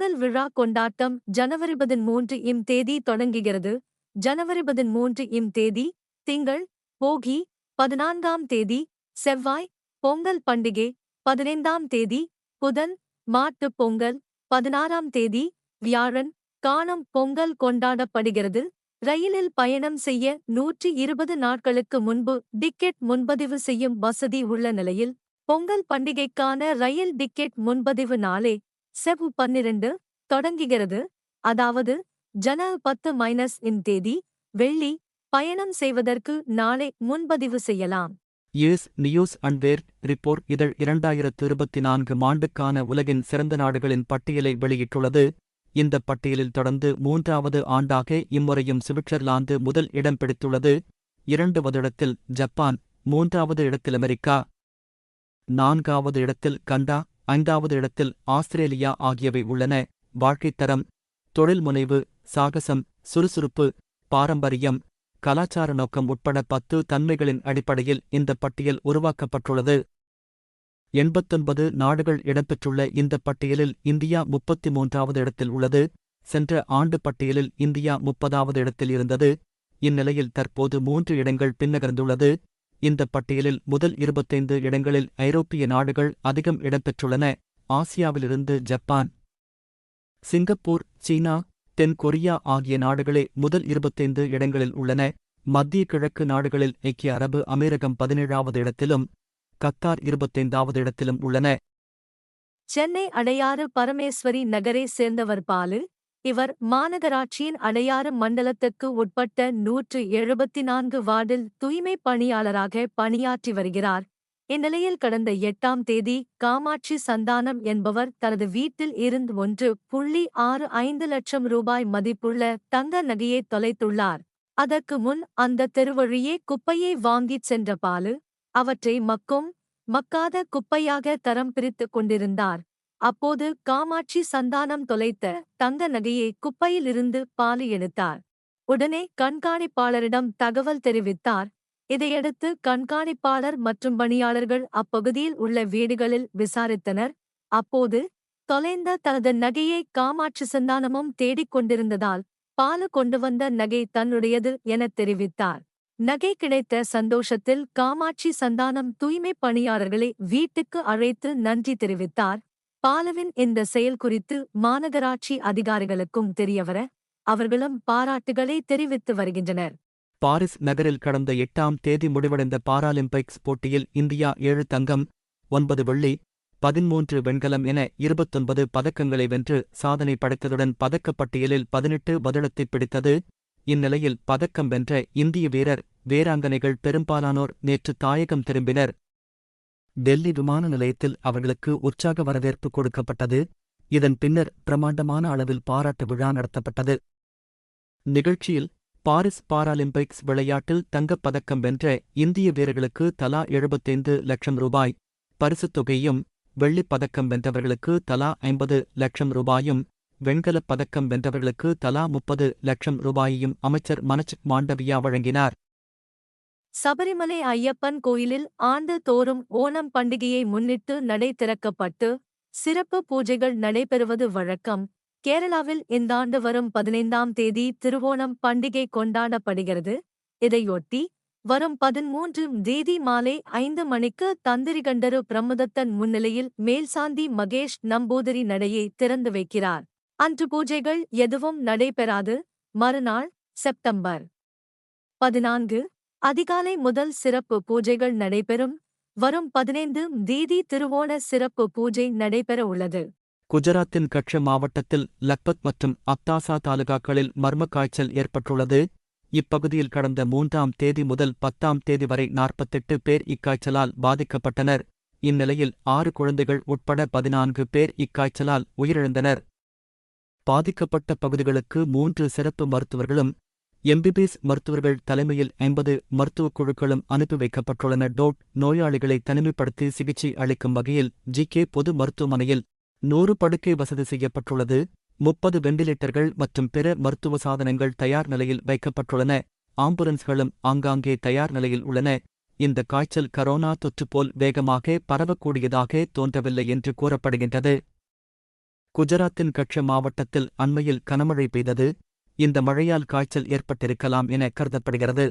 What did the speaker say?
பொங்கல் விழா கொண்டாட்டம் ஜனவரி பதிமூன்று இம் தேதி தொடங்குகிறது. ஜனவரி பதிமூன்று இம் தேதி திங்கள் போகி பதினான்காம் தேதி செவ்வாய் பொங்கல் பண்டிகை பதினைந்தாம் தேதி புதன் மாட்டுப் பொங்கல் பதினாறாம் தேதி வியாழன் காணும் பொங்கல் கொண்டாடப்படுகிறது. ரயிலில் பயணம் செய்ய நூற்றி இருபது நாட்களுக்கு முன்பு டிக்கெட் முன்பதிவு செய்யும் வசதி உள்ள நிலையில் பொங்கல் பண்டிகைக்கான ரயில் டிக்கெட் முன்பதிவு நாளே செவ் பன்னிரண்டு தொடங்குகிறது. அதாவது ஜன பத்து மைனஸ் இன் தேதி வெள்ளி பயணம் செய்வதற்கு நாளை முன்பதிவு செய்யலாம். US News and World Report இதழ் இரண்டாயிரத்து இருபத்தி நான்கு ஆண்டுக்கான உலகின் சிறந்த நாடுகளின் பட்டியலை வெளியிட்டுள்ளது. இந்த பட்டியலில் தொடர்ந்து மூன்றாவது ஆண்டாக இம்முறையும் சுவிட்சர்லாந்து முதல் இடம் பிடித்துள்ளது. இரண்டாவது இடத்தில் ஜப்பான் மூன்றாவது இடத்தில் அமெரிக்கா நான்காவது இடத்தில் கண்டா ஐந்தாவது இடத்தில் ஆஸ்திரேலியா ஆகியவை உள்ளன. வாழ்க்கைத் தரம் தொழில் முனைவு சாகசம் சுறுசுறுப்பு பாரம்பரியம் கலாச்சார நோக்கம் உட்பட பத்து தன்மைகளின் அடிப்படையில் இந்த பட்டியல் உருவாக்கப்பட்டுள்ளது. எண்பத்தொன்பது நாடுகள் இடம்பெற்றுள்ள இந்த பட்டியலில் இந்தியா முப்பத்தி மூன்றாவது இடத்தில் உள்ளது. சென்ற ஆண்டு பட்டியலில் இந்தியா முப்பதாவது இடத்தில் இருந்தது. இந்நிலையில் தற்போது மூன்று இடங்கள் பின்னகர்ந்துள்ளது. இந்த பட்டியலில் முதல் இருபத்தைந்து இடங்களில் ஐரோப்பிய நாடுகள் அதிகம் இடம்பெற்றுள்ளன. ஆசியாவிலிருந்து ஜப்பான் சிங்கப்பூர் சீனா தென் கொரியா ஆகிய நாடுகளே முதல் இருபத்தைந்து இடங்களில் உள்ளன. மத்திய கிழக்கு நாடுகளில் ஐக்கிய அரபு அமீரகம் பதினேழாவது இடத்திலும் கத்தார் இருபத்தைந்தாவது இடத்திலும் உள்ளன. சென்னை அடையாறு பரமேஸ்வரி நகரை சேர்ந்தவர் பாலு இவர் மாநகராட்சியின் அடையாறு மண்டலத்துக்கு உட்பட்ட நூற்று எழுபத்தி நான்கு வார்டில் தூய்மை பணியாளராக பணியாற்றி வருகிறார். இந்நிலையில் கடந்த எட்டாம் தேதி காமாட்சி சந்தானம் என்பவர் தனது வீட்டில் இருந்து ஒன்று புள்ளி ஆறு ஐந்து லட்சம் ரூபாய் மதிப்புள்ள தங்க நகையை தொலைத்துள்ளார். அதற்கு முன் அந்த தெருவழியே குப்பையை வாங்கிச் சென்ற பாலு அவற்றை மக்கும் மக்காத குப்பையாக தரம் பிரித்துக் கொண்டிருந்தார். அப்போது காமாட்சி சந்தானம் தொலைத்த தங்க நகையை குப்பையிலிருந்து பாலி எடுத்தார். உடனே கண்காணிப்பாளரிடம் தகவல் தெரிவித்தார். இதையடுத்து கண்காணிப்பாளர் மற்றும் பணியாளர்கள் அப்பகுதியில் உள்ள வீடுகளில் விசாரித்தனர். அப்போது தொலைந்த தனது நகையை காமாட்சி சந்தானமும் தேடிக் கொண்டிருந்ததால் பாலு கொண்டு வந்த நகை தன்னுடையது எனத் தெரிவித்தார். நகை கிடைத்த சந்தோஷத்தில் காமாட்சி சந்தானம் தூய்மை பணியாளர்களை வீட்டுக்கு அழைத்து நன்றி தெரிவித்தார். பாலவின் இந்த செயல் குறித்து மாநகராட்சி அதிகாரிகளுக்கும் தெரியவர அவர்களும் பாராட்டுகளை தெரிவித்து வருகின்றனர். பாரிஸ் நகரில் கடந்த எட்டாம் தேதி முடிவடைந்த பாராலிம்பிக்ஸ் போட்டியில் இந்தியா ஏழு தங்கம் ஒன்பது வெள்ளி பதிமூன்று வெண்கலம் என இருபத்தொன்பது பதக்கங்களை வென்று சாதனை படைத்ததுடன் பதக்கப் பட்டியலில் பதினெட்டு பதிலத்தை பிடித்தது. இந்நிலையில் பதக்கம் வென்ற இந்திய வீரர் வீராங்கனைகள் பெரும்பாலானோர் நேற்று தாயகம் திரும்பினர். டெல்லி விமான நிலையத்தில் அவர்களுக்கு உற்சாக வரவேற்பு கொடுக்கப்பட்டது. இதன் பின்னர் பிரமாண்டமான அளவில் பாராட்டு விழா நடத்தப்பட்டது. நிகழ்ச்சியில் பாரிஸ் பாராலிம்பிக்ஸ் விளையாட்டில் தங்கப் பதக்கம் வென்ற இந்திய வீரர்களுக்கு தலா எழுபத்தைந்து லட்சம் ரூபாய் பரிசுத் தொகையும் வெள்ளிப் பதக்கம் வென்றவர்களுக்கு தலா ஐம்பது லட்சம் ரூபாயும் வெண்கலப் பதக்கம் வென்றவர்களுக்கு தலா முப்பது லட்சம் ரூபாயையும் அமைச்சர் மனசுக் மாண்டவியா வழங்கினார். சபரிமலை ஐயப்பன் கோயிலில் ஆண்டு தோறும் ஓணம் பண்டிகையை முன்னிட்டு நடை திறக்கப்பட்டு சிறப்பு பூஜைகள் நடைபெறுவது வழக்கம். கேரளாவில் இந்தாண்டு வரும் பதினைந்தாம் தேதி திருவோணம் பண்டிகை கொண்டாடப்படுகிறது. இதையொட்டி வரும் பதிமூன்றும் தேதி மாலை ஐந்து மணிக்கு தந்திரிகண்டரு பிரமுதத்தன் முன்னிலையில் மேல்சாந்தி மகேஷ் நம்பூதிரி நடையை திறந்து வைக்கிறார். அன்று பூஜைகள் எதுவும் நடைபெறாது. மறுநாள் செப்டம்பர் பதினான்கு அதிகாலை முதல் சிறப்பு பூஜைகள் நடைபெறும். வரும் பதினைந்து தேதி திருவோண சிறப்பு பூஜை நடைபெற உள்ளது. குஜராத்தின் கட்ச மாவட்டத்தில் லக்பத் மற்றும் அப்தாசா தாலுகாக்களில் மர்ம காய்ச்சல் ஏற்பட்டுள்ளது. இப்பகுதியில் கடந்த மூன்றாம் தேதி முதல் பத்தாம் தேதி வரை நாற்பத்தெட்டு பேர் இக்காய்ச்சலால் பாதிக்கப்பட்டனர். இந்நிலையில் ஆறு குழந்தைகள் உட்பட பதினான்கு பேர் இக்காய்ச்சலால் உயிரிழந்தனர். பாதிக்கப்பட்ட பகுதிகளுக்கு மூன்று சிறப்பு மருத்துவர்களும் எம்பிபிஎஸ் மருத்துவர்கள் தலைமையில் ஐம்பது மருத்துவக் குழுக்களும் அனுப்பி வைக்கப்பட்டுள்ளன. டோட் நோயாளிகளை தனிமைப்படுத்தி சிகிச்சை அளிக்கும் வகையில் ஜிகே பொது மருத்துவமனையில் நூறு படுக்கை வசதி செய்யப்பட்டுள்ளது. முப்பது வெண்டிலேட்டர்கள் மற்றும் பிற மருத்துவ சாதனங்கள் தயார் நிலையில் வைக்கப்பட்டுள்ளன. ஆம்புலன்ஸ்களும் ஆங்காங்கே தயார் நிலையில் உள்ளன. இந்த காய்ச்சல் கரோனா தொற்று போல் வேகமாக பரவக்கூடியதாக தோன்றவில்லை என்று கூறப்படுகின்றது. குஜராத்தின் கட்ச மாவட்டத்தில் அண்மையில் கனமழை பெய்தது. இந்த மழையால் காய்ச்சல் ஏற்பட்டிருக்கலாம் என கருதப்படுகிறது.